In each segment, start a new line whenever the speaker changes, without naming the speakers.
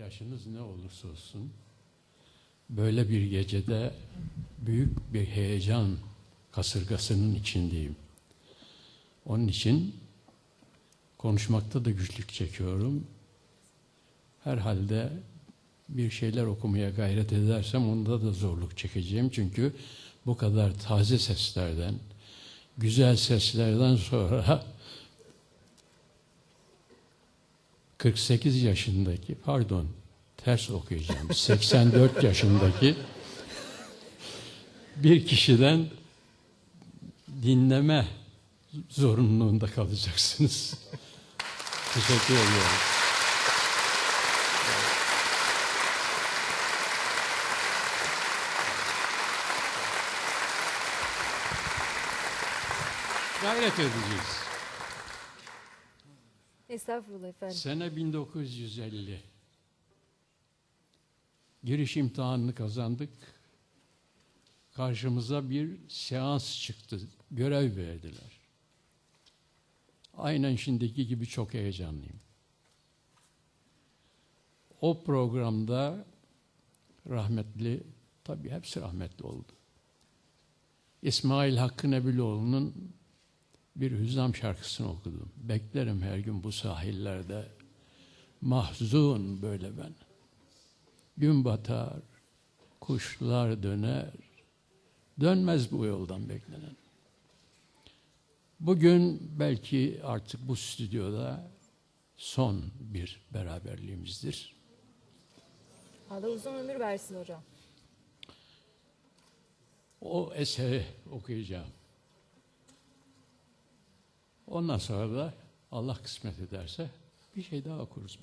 yaşınız ne olursa olsun böyle bir gecede büyük bir heyecan kasırgasının içindeyim. Onun için konuşmakta da güçlük çekiyorum. Herhalde bir şeyler okumaya gayret edersem onda da zorluk çekeceğim. Çünkü bu kadar taze seslerden, güzel seslerden sonra 48 yaşındaki, pardon ters okuyacağım, 84 yaşındaki bir kişiden dinleme zorunluluğunda kalacaksınız. Teşekkür ediyorum. Gayret edeceğiz.
Estağfurullah efendim.
Sene 1950. Giriş imtihanını kazandık. Karşımıza bir seans çıktı. Görev verdiler. Aynen şimdiki gibi çok heyecanlıyım. O programda rahmetli, tabii hepsi rahmetli oldu. İsmail Hakkı Nebiloğlu'nun bir hüzzam şarkısını okudum. Beklerim her gün bu sahillerde. Mahzun böyle ben. Gün batar, kuşlar döner. Dönmez bu yoldan beklenen. Bugün belki artık bu stüdyoda son bir beraberliğimizdir.
Allah uzun ömür versin hocam.
O eseri okuyacağım. Ondan sonra da Allah kısmet ederse bir şey daha okuruz.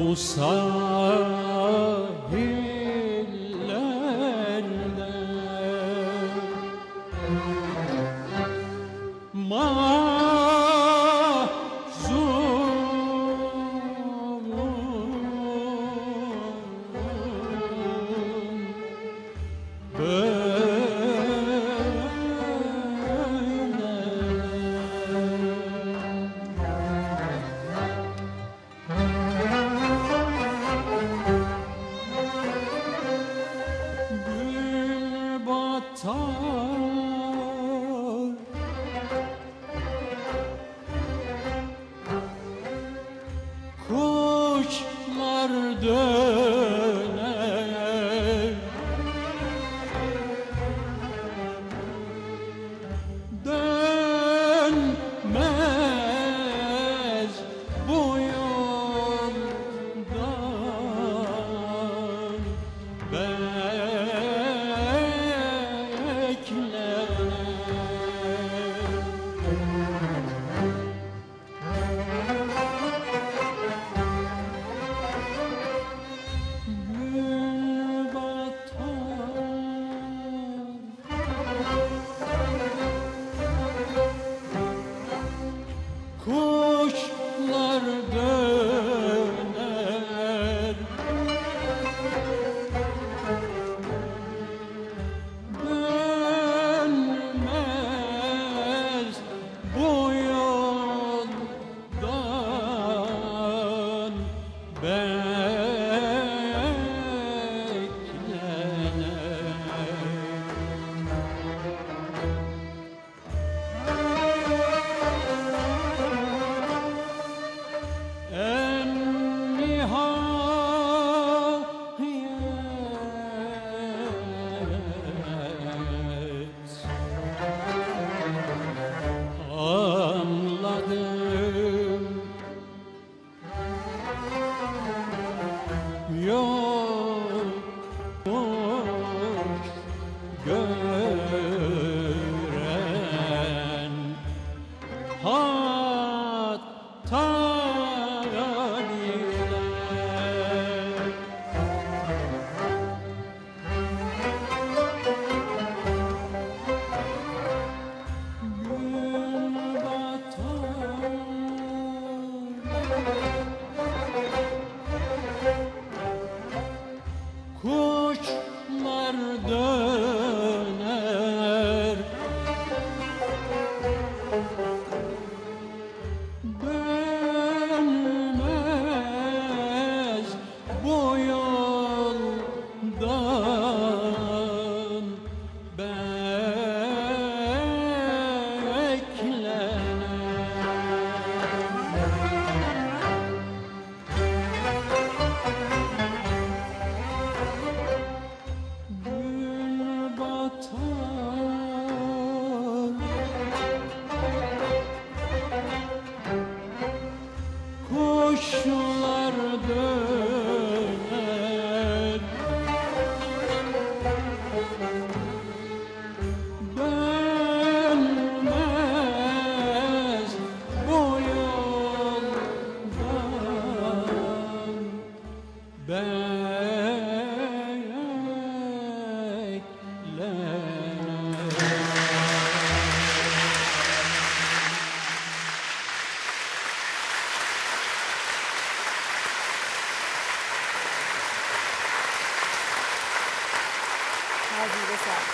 Bu sahillerde Kuşlar döner
this up.